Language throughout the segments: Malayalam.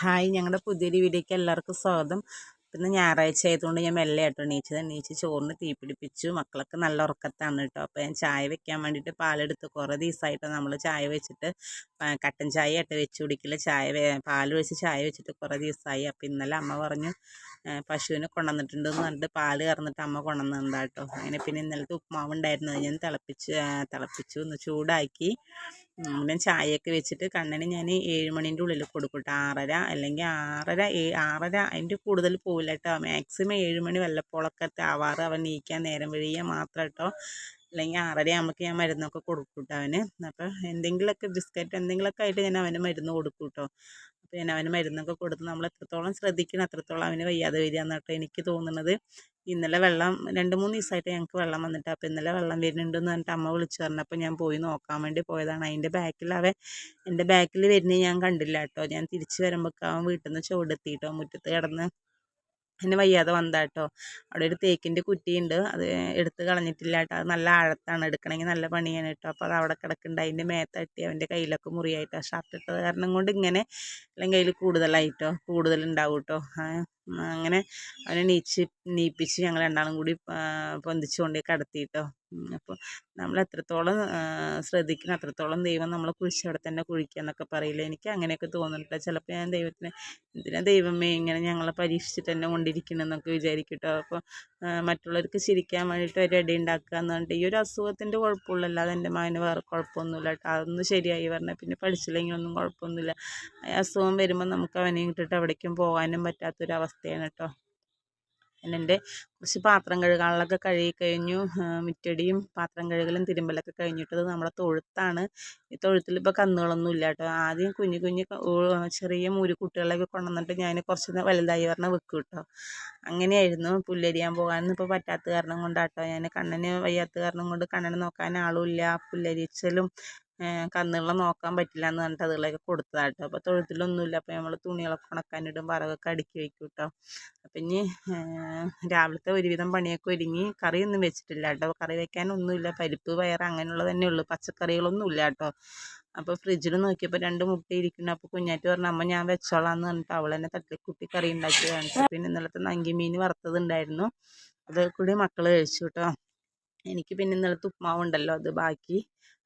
ഹായ് ഞങ്ങളുടെ പുതിയൊരു വീഡിയോയ്ക്ക് എല്ലാവർക്കും സ്വാഗതം. പിന്നെ ഞായറാഴ്ച ആയതുകൊണ്ട് ഞാൻ മെല്ലെ ആട്ടോ എണീച്ചത്. എണീച്ച് ചോറിന് തീ പിടിപ്പിച്ചു. മക്കളൊക്കെ നല്ല ഉറക്കത്താണ് കേട്ടോ. അപ്പോൾ ഞാൻ ചായ വെക്കാൻ വേണ്ടിയിട്ട് പാലെടുത്ത് കുറേ ദിവസമായിട്ട് നമ്മൾ ചായ വെച്ചിട്ട് കട്ടൻ ചായ ആയിട്ട് വെച്ച് കുടിക്കില്ല ചായ പാൽ വെച്ച് ചായ വെച്ചിട്ട് കുറേ ദിവസമായി അപ്പോൾ ഇന്നലെ അമ്മ പറഞ്ഞു പശുവിനെ പശുവിനെ കൊണ്ടുവന്നിട്ടുണ്ടെന്ന് പറഞ്ഞിട്ട് പാൽ കറന്നിട്ട് അമ്മ കൊണ്ടുവന്നതാ കേട്ടോ അങ്ങനെ പിന്നെ ഇന്നലത്തെ ഉപ്മാവ് ഉണ്ടായിരുന്നത് ഞാൻ തിളപ്പിച്ച് തിളപ്പിച്ചു. ഒന്ന് ചൂടാക്കി. പിന്നെ ചായയൊക്കെ വെച്ചിട്ട് കണ്ണന് ഞാൻ ഏഴ് മണീന്റെ ഉള്ളിൽ കൊടുക്കട്ടെ കേട്ടോ ആറര അല്ലെങ്കിൽ ആറര ഏ- ആറര അതിന്റെ കൂടുതൽ പോവില്ല കേട്ടോ മാക്സിമം ഏഴ് മണി വല്ലപ്പോഴൊക്കെ ആവാറ് അവൻ നീക്കാൻ നേരം വഴിയാൽ മാത്രം കേട്ടോ അല്ലെങ്കിൽ ആറര ആകുമ്പോൾ ഞാൻ മരുന്നൊക്കെ കൊടുക്കും കേട്ടോ അവന്. അപ്പോൾ എന്തെങ്കിലുമൊക്കെ ബിസ്ക്കറ്റ് എന്തെങ്കിലുമൊക്കെ ആയിട്ട് ഞാൻ അവന് മരുന്ന് കൊടുക്കും കേട്ടോ ഞാൻ അവന് മരുന്നൊക്കെ കൊടുത്ത് നമ്മൾ എത്രത്തോളം ശ്രദ്ധിക്കണം അത്രത്തോളം അവന് വയ്യാതെ വരിക എന്നാട്ടോ എനിക്ക് തോന്നുന്നത്. ഇന്നലെ വെള്ളം രണ്ട് മൂന്ന് ദിവസമായിട്ട് ഞങ്ങൾക്ക് വെള്ളം വന്നിട്ട് അപ്പോൾ ഇന്നലെ വെള്ളം വരുന്നുണ്ടെന്ന് പറഞ്ഞിട്ട് അമ്മ വിളിച്ചു പറഞ്ഞപ്പോൾ ഞാൻ പോയി നോക്കാൻ വേണ്ടി പോയതാണ്. അതിന്റെ ബാക്കിൽ അവൻ എന്റെ ബാക്കിൽ വരുന്നത് ഞാൻ കണ്ടില്ല കേട്ടോ. ഞാൻ തിരിച്ച് വരുമ്പോൾ അവൻ വീട്ടിൽ നിന്ന് ചുവടെത്തിയിട്ടോ മുറ്റത്ത് കിടന്ന് എന്നെ വയ്യാതെ വന്നതാട്ടോ. അവിടെ ഒരു തേക്കിന്റെ കുറ്റിയുണ്ട്. അത് എടുത്ത് കളഞ്ഞിട്ടില്ല കേട്ടോ. അത് നല്ല ആഴത്താണ്. എടുക്കണമെങ്കിൽ നല്ല പണിയാണ് കേട്ടോ. അപ്പോൾ അത് അവിടെ കിടക്കുന്നുണ്ട്. അതിന്റെ മേത്തട്ടി അവന്റെ കയ്യിലൊക്കെ മുറിയായിട്ടോ. ഷർട്ട് ഇട്ടത് കാരണം കൊണ്ട് ഇങ്ങനെ അല്ലെങ്കിൽ കയ്യിൽ കൂടുതലായിട്ടോ. കൂടുതലുണ്ടാവും കേട്ടോ. അങ്ങനെ അവനെ നീച്ച് നീപ്പിച്ച് ഞങ്ങൾ രണ്ടാളും കൂടി പൊന്തിച്ചുകൊണ്ട് കിടത്തിയിട്ടോ. അപ്പോൾ നമ്മൾ എത്രത്തോളം ശ്രദ്ധിക്കണം അത്രത്തോളം ദൈവം നമ്മളെ കുഴിച്ചവിടെ തന്നെ കുഴിക്കുക എന്നൊക്കെ പറയില്ല? എനിക്ക് അങ്ങനെയൊക്കെ തോന്നുന്നുണ്ട് ചിലപ്പോൾ ഞാൻ ദൈവത്തിന് എന്തിനാ ദൈവമേ ഇങ്ങനെ ഞങ്ങളെ പരീക്ഷിച്ചിട്ട് തന്നെ കൊണ്ടിരിക്കണം എന്നൊക്കെ വിചാരിക്കട്ടോ. അപ്പോൾ മറ്റുള്ളവർക്ക് ചിരിക്കാൻ വേണ്ടിയിട്ട് ഒരു അടി ഉണ്ടാക്കുക എന്ന് പറഞ്ഞിട്ട് ഈ ഒരു അസുഖത്തിന്റെ കുഴപ്പമുള്ളൂ അല്ലാതെ എന്റെ മകന് വേറെ കുഴപ്പമൊന്നുമില്ല കേട്ടോ. അതൊന്നും ശരിയായി പറഞ്ഞാൽ പിന്നെ പഠിച്ചില്ലെങ്കിൽ ഒന്നും കുഴപ്പമൊന്നുമില്ല. അസുഖം വരുമ്പോൾ നമുക്ക് അവനെയും ഇട്ടിട്ട് എവിടേക്കും പോകാനും പറ്റാത്തൊരവസ്ഥയാണ് കേട്ടോ. എന്റെ കുറച്ച് പാത്രം കഴുകാനുള്ളതൊക്കെ കഴുകി കഴിഞ്ഞു. മിറ്റടിയും പാത്രം കഴുകലും തിരുമ്പലൊക്കെ കഴിഞ്ഞിട്ടത് നമ്മളെ തൊഴുത്താണ്. ഈ തൊഴുത്തിൽ ഇപ്പോൾ കന്നുകളൊന്നും ഇല്ല കേട്ടോ. ആദ്യം കുഞ്ഞു കുഞ്ഞു ചെറിയ മൂരിക്കുട്ടികളൊക്കെ കൊണ്ടുവന്നിട്ട് ഞാൻ കുറച്ച് വലുതായി പറഞ്ഞാൽ വെക്കും കേട്ടോ. അങ്ങനെയായിരുന്നു പുല്ലരിയാൻ പോകാനൊന്നും ഇപ്പോൾ പറ്റാത്ത കാരണം കൊണ്ടാട്ടോ. ഞാൻ കണ്ണന് വയ്യാത്ത കാരണം കൊണ്ട് കണ്ണനെ നോക്കാൻ ആളുമില്ല പുല്ലരിച്ചലും കന്നുകളെ നോക്കാൻ പറ്റില്ല എന്ന് പറഞ്ഞിട്ട് അതുകളൊക്കെ കൊടുത്തതാട്ടോ. അപ്പോൾ തൊഴുത്തിലൊന്നുമില്ല. അപ്പോൾ നമ്മൾ തുണികളൊക്കെ ഉണക്കാനിടും പറകൊക്കെ അടുക്കി വയ്ക്കും കേട്ടോ അപ്പം ഇനി രാവിലത്തെ ഒരുവിധം പണിയൊക്കെ ഒരുങ്ങി കറിയൊന്നും വെച്ചിട്ടില്ല കേട്ടോ കറി വയ്ക്കാനൊന്നുമില്ല പരിപ്പ് പയർ അങ്ങനെയുള്ളത് തന്നെ ഉള്ളൂ. പച്ചക്കറികളൊന്നും ഇല്ല കേട്ടോ അപ്പോൾ ഫ്രിഡ്ജിൽ നോക്കിയപ്പോൾ രണ്ട് മുട്ട ഇരിക്കുന്നു. അപ്പോൾ കുഞ്ഞാറ്റ് പറഞ്ഞു അമ്മ ഞാൻ വെച്ചോളാം എന്ന് പറഞ്ഞിട്ട് അവൾ തന്നെ തട്ടിക്കുട്ടി കറി ഉണ്ടാക്കി കാണിച്ചു. പിന്നെ ഇന്നലത്തെ നങ്കി മീൻ വറുത്തത് ഉണ്ടായിരുന്നു അത് കൂടി മക്കൾ കഴിച്ചു കേട്ടോ എനിക്ക് പിന്നെ ഇന്നലത്തെ ഉപ്മാവുണ്ടല്ലോ അത് ബാക്കി.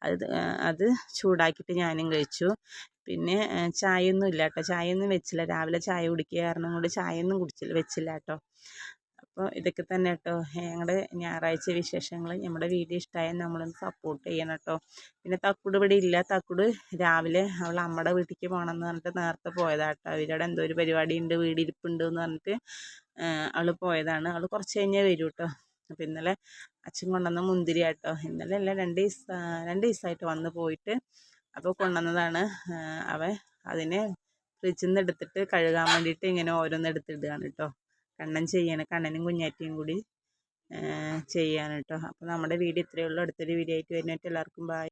അത് അത് ചൂടാക്കിയിട്ട് ഞാനും കഴിച്ചു. പിന്നെ ചായ ചായയൊന്നും ഇല്ല കേട്ടോ ചായയൊന്നും വെച്ചില്ല. രാവിലെ ചായ കുടിക്കുക കാരണം കൊണ്ട് ചായയൊന്നും കുടിച്ചില്ല വെച്ചില്ല കേട്ടോ. അപ്പോൾ ഇതൊക്കെ തന്നെ കേട്ടോ. ഞങ്ങളുടെ ഞായറാഴ്ച വിശേഷങ്ങൾ. നമ്മുടെ വീഡിയോ ഇഷ്ടമായാൽ നമ്മളൊന്ന് സപ്പോർട്ട് ചെയ്യണം കേട്ടോ. പിന്നെ തക്കുട് ഇവിടെ ഇല്ല. തക്കുട് രാവിലെ അവൾ അമ്മയുടെ വീട്ടിലേക്ക് പോകണമെന്ന് പറഞ്ഞിട്ട് നേരത്തെ പോയതാട്ടോ അവരവിടെ എന്തോ ഒരു പരിപാടി ഉണ്ട് വീടിരിപ്പുണ്ട് എന്ന് പറഞ്ഞിട്ട് അവൾ പോയതാണ്. അവൾ കുറച്ച് കഴിഞ്ഞേ വരൂ കേട്ടോ. അപ്പോൾ ഇന്നലെ അച്ഛൻ കൊണ്ടുവന്ന മുന്തിരി ആട്ടോ. ഇന്നലെ അല്ല രണ്ട് ദിവസം രണ്ട് ദിവസമായിട്ട് വന്ന് പോയിട്ട് അപ്പോൾ കൊണ്ടുവന്നതാണ്. അവ അതിനെ ഫ്രിഡ്ജിൽ നിന്ന് എടുത്തിട്ട് കഴുകാൻ വേണ്ടിയിട്ട് ഇങ്ങനെ ഓരോന്ന് എടുത്തിടുകയാണ് കേട്ടോ കണ്ണൻ ചെയ്യാണ് കണ്ണനും കുഞ്ഞാറ്റിയും കൂടി ചെയ്യാണ് കേട്ടോ അപ്പോൾ നമ്മുടെ വീഡിയോ ഇത്രയേ ഉള്ളൂ. അടുത്തൊരു വീഡിയോ ആയിട്ട് വരുന്നതായിട്ട് എല്ലാവർക്കും ബൈ